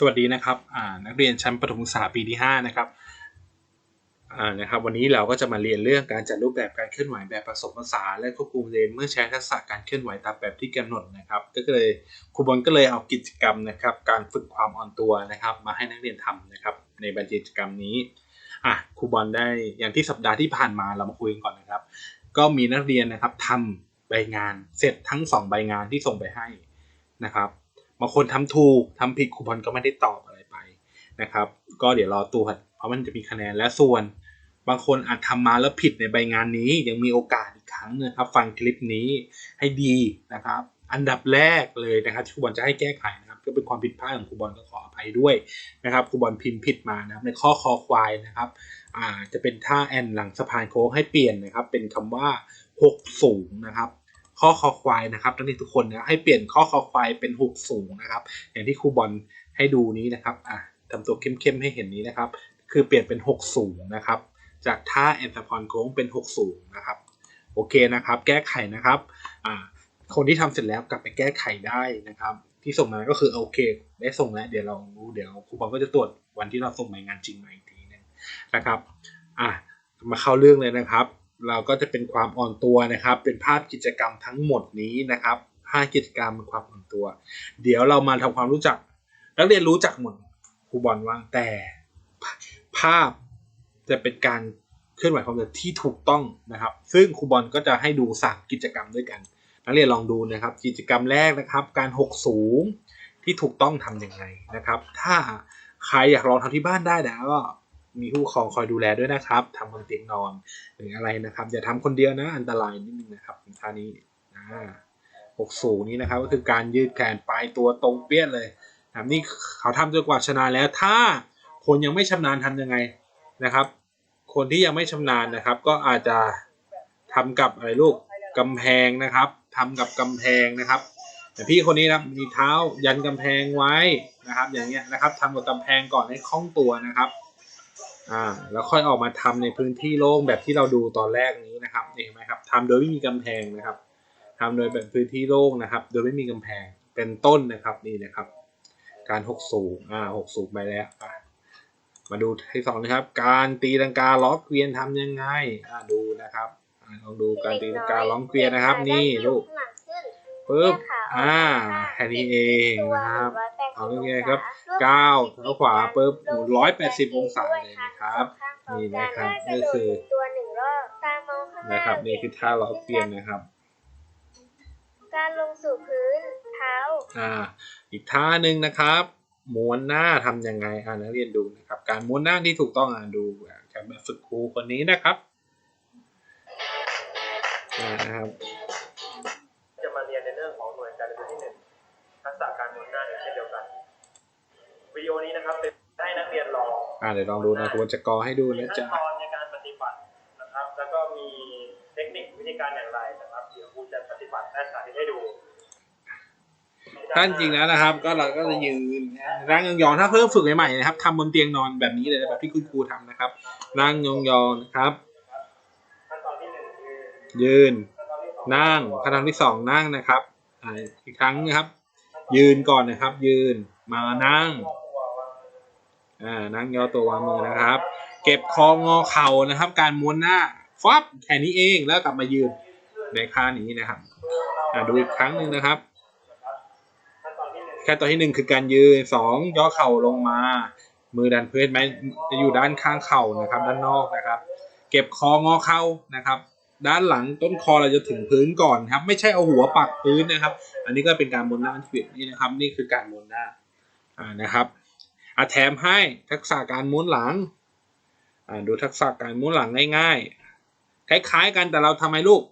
สวัสดีนะครับนักเรียนชั้นประถมศึกษาปีที่ 5 นะครับนะครับ วันนี้เราก็จะมาเรียนเรื่องการจัดรูปแบบการเคลื่อนไหวแบบผสมผสานและควบคุมเรียนเมื่อใช้ทักษะการเคลื่อนไหวตามแบบที่กำหนดนะครับ ก็เลยครูบอลก็เลยเอากิจกรรมนะครับ การฝึกความอ่อนตัวนะครับ มาให้นักเรียนทำนะครับ ในบัญชีกิจกรรมนี้อะครูบอลได้อย่างที่สัปดาห์ที่ผ่านมาเรามาคุยกันก่อนนะครับ ก็มีนักเรียนนะครับทำใบงานเสร็จทั้งสองใบงานที่ส่งไปให้นะครับ บางคนทำถูกทำผิดครูบอลก็ไม่ได้ตอบอะไรไปนะครับ ก็เดี๋ยวรอตรวจเพราะมันจะมีคะแนนและส่วน บางคนอาจทำมาแล้วผิดในใบงานนี้ ยังมีโอกาสอีกครั้งนะครับ ฟังคลิปนี้ให้ดีนะครับ อันดับแรกเลยนะครับที่ครูบอลจะให้แก้ไขนะครับ ก็เป็นความผิดพลาดของครูบอลก็ขออภัยด้วยนะครับครูบอลพิมพ์ผิดมานะครับ ในข้อคอควายนะครับอ่าจะเป็นท่าแอนหลังสะพานโค้งให้เปลี่ยนนะครับ เป็นคำว่าหกสูงนะครับ ข้อคอควายนะครับนักเรียนทุกคนนะให้เปลี่ยนข้อคอควายเป็นหกสูงนะครับ อย่างที่ครูบอลให้ดูนี้นะครับอะทำตัวเข้มๆให้เห็นนี้นะครับ คือเปลี่ยนเป็นหกสูงนะครับ จากท่าแอนสะพานโค้งเป็นหกสูงนะครับโอเคนะครับ แก้ไขนะครับอ่าคนที่ทำเสร็จแล้วกลับไปแก้ไขได้นะครับ ที่ส่งมาก็คือโอเค ได้ส่งแล้วเดี๋ยวเราเดี๋ยวครูบอลก็จะตรวจวันที่เราส่งใบงานจริงมาอีกทีนึงนะครับอะมาเข้าเรื่องเลยนะครับ เราก็จะเป็นความอ่อนตัวนะครับ เป็นภาพกิจกรรมทั้งหมดนี้นะครับภาพกิจกรรมเป็นความอ่อนตัว เดี๋ยวเรามาทำความรู้จัก นักเรียนรู้จักหมดครูบอลว่างแต่ ภาพจะเป็นการเคลื่อนไหวความเร็วที่ถูกต้องนะครับ ซึ่งครูบอลก็จะให้ดูสามกิจกรรมด้วยกัน นักเรียนลองดูนะครับ กิจกรรมแรกนะครับ การหกสูงที่ถูกต้องทำยังไงนะครับ ถ้าใครอยากลองทำที่บ้านได้นะก็ มีผู้ครองคอยดูแลด้วยนะครับทำบนเตียงนอนหรืออะไรนะครับอย่าทำคนเดียวนะอันตรายนิดนึงนะครับท่านี้อ่าหกสูงนี้นะครับก็คือการยืดแขนปลายตัวตรงเปี้ยเลยนะครับนี่เขาทำจนกว่าชนะแล้ว ถ้าคนยังไม่ชำนาญทำยังไงนะครับ คนที่ยังไม่ชำนาญนะครับ ก็อาจจะทำกับอะไรลูกกำแพงนะครับทำกับกำแพงนะครับแต่พี่คนนี้นะครับมีเท้ายันกำแพงไว้นะครับ อย่างเงี้ยนะครับทำกับกำแพงก่อนให้คล่องตัวนะครับ อ่าแล้วค่อยออกมาทำในพื้นที่โล่งแบบที่เราดูตอนแรกนี้นะครับเห็นไหมครับทำโดยไม่มีกำแพงนะครับทำโดยแบบพื้นที่โล่งนะครับ โดยไม่มีกำแพงเป็นต้นนะครับนี่นะครับ การหกสูงอ่าหกสูงไปแล้วมาดูที่สองนะครับ การตีลังกาล้อเกวียนทำยังไงอ่าดูนะครับลองดูการตีลังกาล้อเกวียนนะครับ นี่ลูก ปึ๊บอ่าแค่นี้เองนะครับเอาเรื่องไงครับก้าวเท้าขวาปุ๊บหมุนร้อยแปดสิบองศาเลยนะครับนี่นะครับนี่คือตัวหนึ่งรอบตามองข้างหน้านะครับนี่คือท่าล้อเกวียนนะครับ การลงสู่พื้นเท้าอ่า อีกท่าหนึ่งนะครับม้วนหน้าทำยังไงอ่านักเรียนดูนะครับ การม้วนหน้าที่ถูกต้องอ่าดูจากแบบฝึกครูคนนี้นะครับ การเรียนรู้ที่หนึ่งทักษะการหมุนหน้าเช่นเดียวกันวิดีโอนี้นะครับเป็นให้นักเรียนลองอ่าเดี๋ยวลองดูนะครูจะกอให้ดูมีนะขั้นจ๊ะตอนในการปฏิบัตินะครับ แล้วก็มีเทคนิควิธีการอย่างไรนะครับเดี๋ยวครูจะปฏิบัติและสาธิตให้ดูท่านจริงแล้วนะครับ ก็เราก็จะยืนนั่งยองๆถ้าเพิ่มฝึกใหม่ๆนะครับทำบนเตียงนอนแบบนี้เลยแบบที่คุณครูทำนะครับนั่งยองๆนะครับขั้นตอนที่หนึ่งคือยืนขั้นตอนที่สองนั่งขั้นตอนที่สองนั่งนะครับ อีกครั้งนะครับ ยืนก่อนนะครับ ยืนมานั่งอ่านั่งย่อตัววางมือนะครับ เก็บคองอเข่านะครับ การม้วนหน้าฟับแค่นี้เองแล้วกลับมายืนในท่านี้นะครับอ่าดูอีกครั้งหนึ่งนะครับแค่ตัวที่หนึ่งคือการยืนสองย่อเข่าลงมา มือดันพื้นไหมจะอยู่ด้านข้างเข่านะครับ ด้านนอกนะครับ เก็บคองอเข่านะครับ ด้านหลังต้นคอเราจะถึงพื้นก่อนครับ ไม่ใช่เอาหัวปักพื้นนะครับ อันนี้ก็เป็นการม้วนหน้าที่ผิดนี่นะครับ นี่คือการม้วนหน้าอ่านะครับอาแถมให้ทักษะการม้วนหลังอ่าดูทักษะการม้วนหลังง่ายๆคล้ายๆกันแต่เราทำไมลูก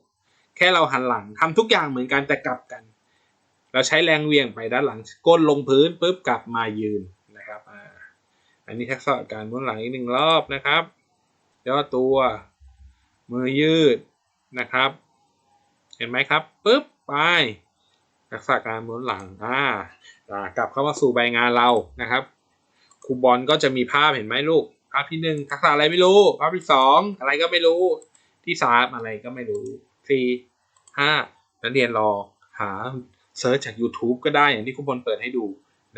แค่เราหันหลังทำทุกอย่างเหมือนกันแต่กลับกัน เราใช้แรงเวียงไปด้านหลังก้นลงพื้นปุ๊บกลับมายืนนะครับอ่าอันนี้ทักษะการม้วนหลังอีกหนึ่งรอบนะครับย่อตัว มือยืด นะครับ เห็นไหมครับปุ๊บไปทักษะการม้วนหลังอ่าอ่ากลับเข้ามาสู่ใบงานเรานะครับครูบอลก็จะมีภาพเห็นไหมลูก ภาพที่หนึ่งทักษะอะไรไม่รู้ ภาพที่สองอะไรก็ไม่รู้ ที่สามอะไรก็ไม่รู้สี่ห้านักเรียนรอหาเซิร์ชจาก YouTube ก็ได้อย่างที่ครูบอลเปิดให้ดู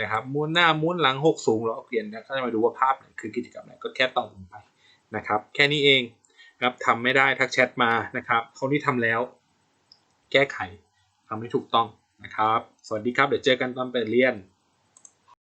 นะครับม้วนหน้าม้วนหลังหกสูงเราเปลี่ยนแล้วก็จะมาดูว่าภาพไหนคือกิจกรรมไหนก็แค่ตอบลงไปนะครับ แค่นี้เอง ครับทำไม่ได้ทักแชทมานะครับคนที่ทำแล้ว แก้ไขทำให้ถูกต้องนะครับ สวัสดีครับ เดี๋ยวเจอกันตอนไปเรียน